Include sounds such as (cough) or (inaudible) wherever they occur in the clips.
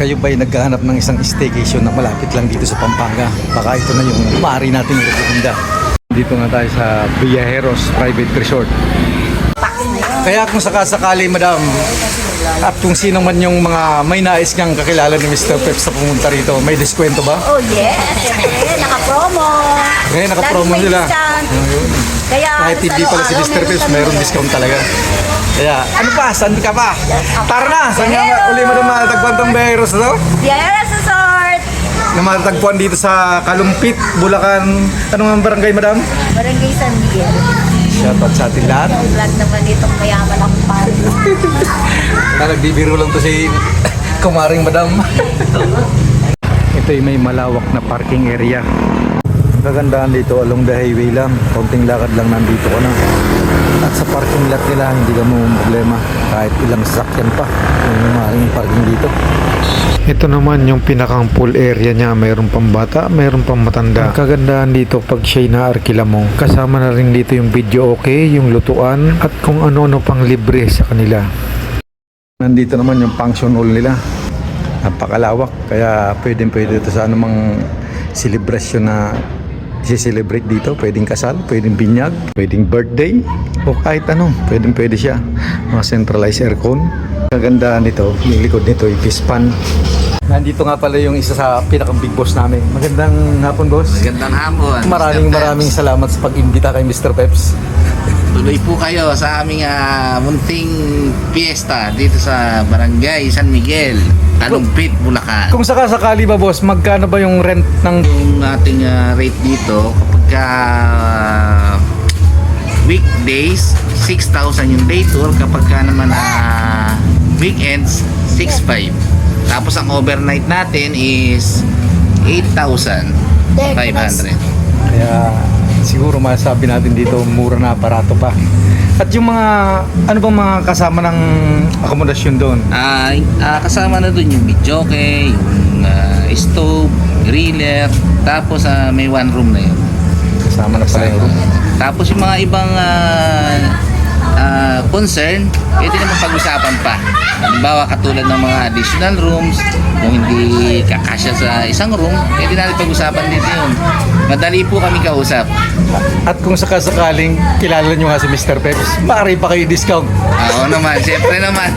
Kayo ba'y naghahanap ng isang staycation na malapit lang dito sa Pampanga? Baka ito na yung maaari natin irekomenda. Dito nga tayo sa Villajeros Private Resort. Kaya kung sakasakali, madam, at kung sino man yung mga may nais niyang kakilala ni Mr. Peps na pumunta rito, may diskwento ba? Oh yes, siyempre, naka-promo. Ngayon, naka-promo may sila. discount. Kaya, Kahit sa hindi pala si araw-araw, Mr. Peps, kami mayroong ganun. discount talaga. Kaya, ano pa? Saan ka pa? Tara na! Saan nga uli na Villajeros na to? Sierra Resort, Na matatagpuan dito sa Kalumpit, Bulacan. Ano nga ang barangay, madam? Barangay San Miguel. Shoutout sa ating lahat. Ang vlog naman itong mayaman ang (laughs) pari. Na nagbibiro lang to si (laughs) kumaring madam. (laughs) Ito ay may malawak na parking area. Ang kagandahan dito along the highway lang. Konting lakad lang nandito ka na. At sa parking lot nila hindi ka mo problema. Kahit ilang sasakyan pa. Yung maaaring parking dito. Ito naman yung pinakang pool area niya. Mayroon pang bata, mayroon pang matanda. Ang kagandahan dito pag siya'y naarkila mo. Kasama na rin dito yung video okay, yung lutuan, at kung ano-ano pang libre sa kanila. Nandito naman yung function hall nila. Napakalawak. Kaya pwedeng pwede ito sa anumang celebration na i-celebrate dito. Pwedeng kasal, pwedeng binyag, pwedeng birthday, o kahit ano. Pwedeng pwede siya. Mga centralized aircon. Kagandaan nito, yung likod nito, yung fish pan. Nandito nga pala yung isa sa pinaka big boss namin. Magandang hapon, boss. Magandang hapon. Maraming Mr. maraming salamat sa pag-imbita kay Mr. Peps. Tuloy po kayo sa aming ah, munting piyesta dito sa Barangay San Miguel, Talumpit, Bulacan. Kung sakasakali ba, boss, magkano ba yung rent ng Yung ating ah, rate dito, kapag ah, weekdays, 6,000 yung day tour. Kapag ka naman ah, weekends, 6,500. Tapos ang overnight natin is 8,500. Kaya siguro masabi natin dito mura na aparato pa. At yung mga ano bang mga kasama ng akomodasyon doon? Ah, ah, kasama na dun yung videoke, yung ah, stove, griller, tapos ah, may one room na yun. Kasama na pala yung room. Tapos yung mga ibang ah, ah, concern, pwede naman pag-usapan pa. Halimbawa, katulad ng mga additional rooms, kung hindi kakasya sa isang room, pwede natin pag-usapan dito yun. Madali po kami kausap. At kung sakasakaling kilala nyo nga si Mr. Peps, maaari pa kayo discount. Oo naman, (laughs) siyempre naman.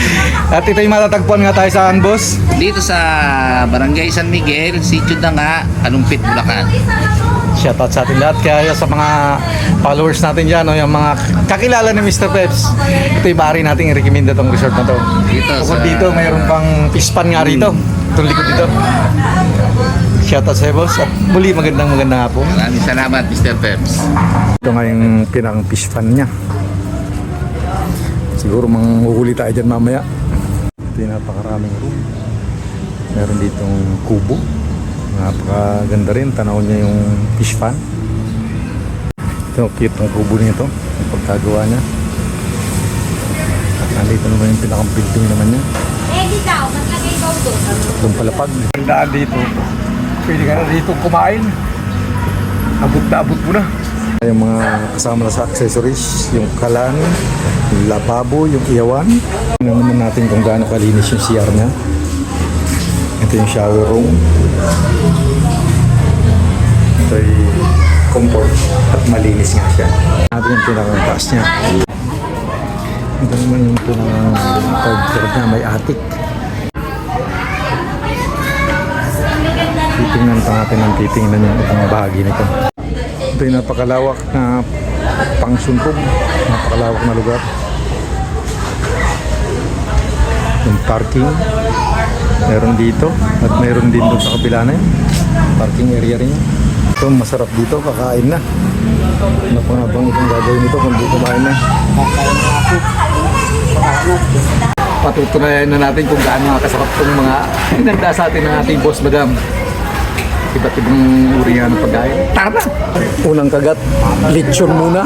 (laughs) At ito yung matatagpuan nga tayo saan, boss? dito sa Barangay San Miguel, Sitio na nga, Kalumpit, Bulacan. Shoutout sa ating lahat. Kaya sa mga followers natin dyan, no, yung mga kakilala ni Mr. Peps, ito yung maaari nating i-recommend itong resort na to. Dito Bukod sa- dito, mayroon pang fish pan nga rito. Itong likod dito. Shoutout sa boss. At muli, magandang magandang hapon. Maraming salamat, Mr. Peps. Ito nga yung pinang fish pan niya. Siguro manghuhuli tayo dyan mamaya. Ito yung napakaraming room. Meron ditong kubo. Napakaganda rin. Tanaw niya yung fish pan. Ito, cute ng kubo nito. Yung pagkagawa niya. At nandito naman yung pinakang building naman niya. Eh, daw, maglagay daw doon. Doon palapag. Tandaan dito. Pwede ka na dito kumain. Abot na abot mo na. Yung mga kasama na sa accessories, yung kalan, yung lababo, yung iyawan. Tingnan naman natin kung gaano kalinis yung CR niya. Ito yung shower room. Ito yung comfort at malinis nga siya. Ito yung pinakataas niya. Ito naman yung floor niya, may attic. Titingnan pa natin ang titingnan yung ibang bahagi nito. Ito yung napakalawak na pangsuntog. Napakalawak na lugar. Yung parking. Meron dito. At meron din doon sa kabila na yun. Parking area rin. Ito masarap dito. Kakain na. Ano pa nga bang itong gagawin nito kung di kumain na? Patutunayan na natin kung gaano kasarap itong mga inanda sa atin ng ating boss madam iba't ibang uri nga ng pagkain. Tara na! Unang kagat, lechon muna.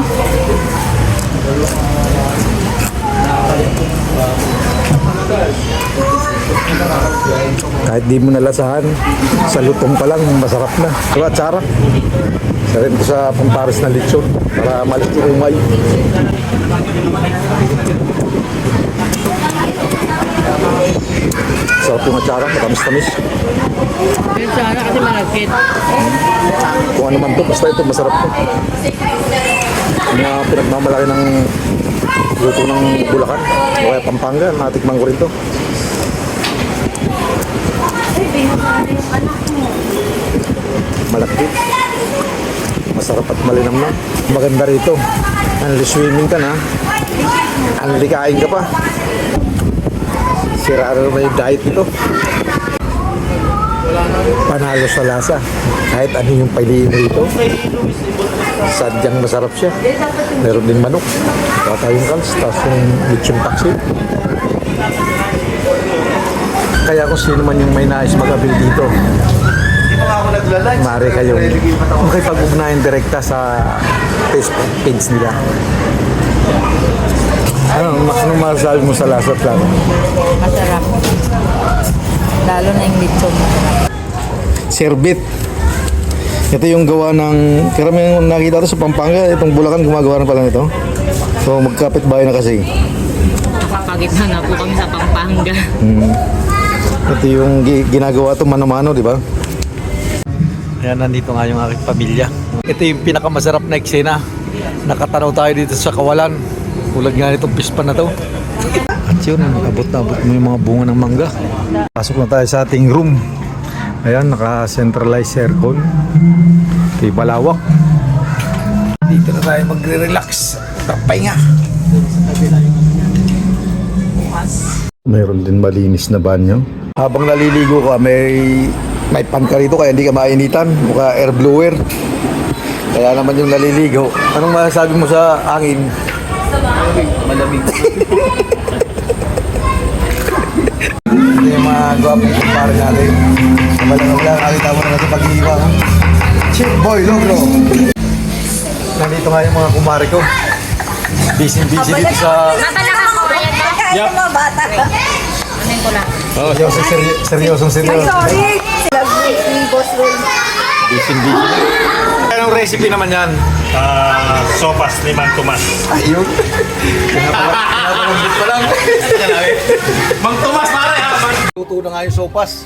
Kahit di mo nalasahan, sa lutong pa lang, masarap na. Tsara? Isa rin ko sa pampares na lechon para malit yung umay. Sa Masarap yung atsara, matamis-tamis. Yung sana kasi malagkit. Kung ano man to, basta ito masarap to. Na pinagmamalaki ng luto ng Bulacan o kaya Pampanga, natikman ko rin to. Malaki. Masarap at malinam na. Maganda rito. Unli swimming ka na. Unli kain ka pa. Sira na yung diet nito. Panalo sa lasa. Kahit ano yung piliin mo rito. Sadyang masarap siya. Meron din manok. Baka yung kals, tapos yung lechon taxi. Kaya kung sino man yung may nais mag-avail dito, maaari kayong makipag-ugnayan direkta sa Facebook page nila. Ano, ano masasabi mo sa lasa lasa? Masarap. Lalo na yung lechon. Serbit. Ito yung gawa ng, karamihan nakita to sa Pampanga, itong Bulacan gumagawa na pala nito. So magkapit bahay na kasi. Nakakagitna na po kami sa Pampanga. Ito yung gi- ginagawa to mano-mano, di ba? Ayan, nandito nga yung aking pamilya. Ito yung pinakamasarap na eksena. Nakatanaw tayo dito sa kawalan. Tulad nga nitong pispan na to. At yun, abot na abot mo yung mga bunga ng mangga. Pasok na tayo sa ating room. Ayan, naka-centralized aircon. Ito yung palawak. Dito na tayo magre-relax. Papahinga. Mayroon din malinis na banyo. Habang naliligo ka, may may pan ka rito kaya hindi ka mainitan. Mukha air blower. Kaya naman yung naliligo. Anong masasabi mo sa hangin? Malamig. Ito yung mga gwapong kumpare natin. Malang wala, nakita mo na natin pag-iiwa. Chip boy, logro. Nandito nga yung mga kumare ko. Busy-busy dito sa... Natala ka ko. Ayan ba? Yup. mga bata. Anin ko lang. Seryoso, seryo, seryosong seryoso. Sila ni Boss Roy. Busy-busy. Anong recipe naman yan? Ah, sopas ni Mang Tomas. Ayun. Pinapalambit pa lang. Mang Tomas, pare ha! Mang... Luto na nga yung sopas.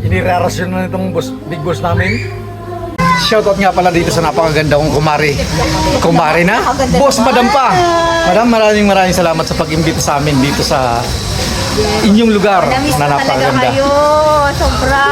Inirarasyon na itong boss, big boss namin. Shoutout nga pala dito sa napakaganda kong kumari. Kumari na? Boss, madam pa. Madam, maraming maraming salamat sa pag-imbita sa amin dito sa inyong lugar Namiss na ko talaga napakaganda. kayo. Sobra.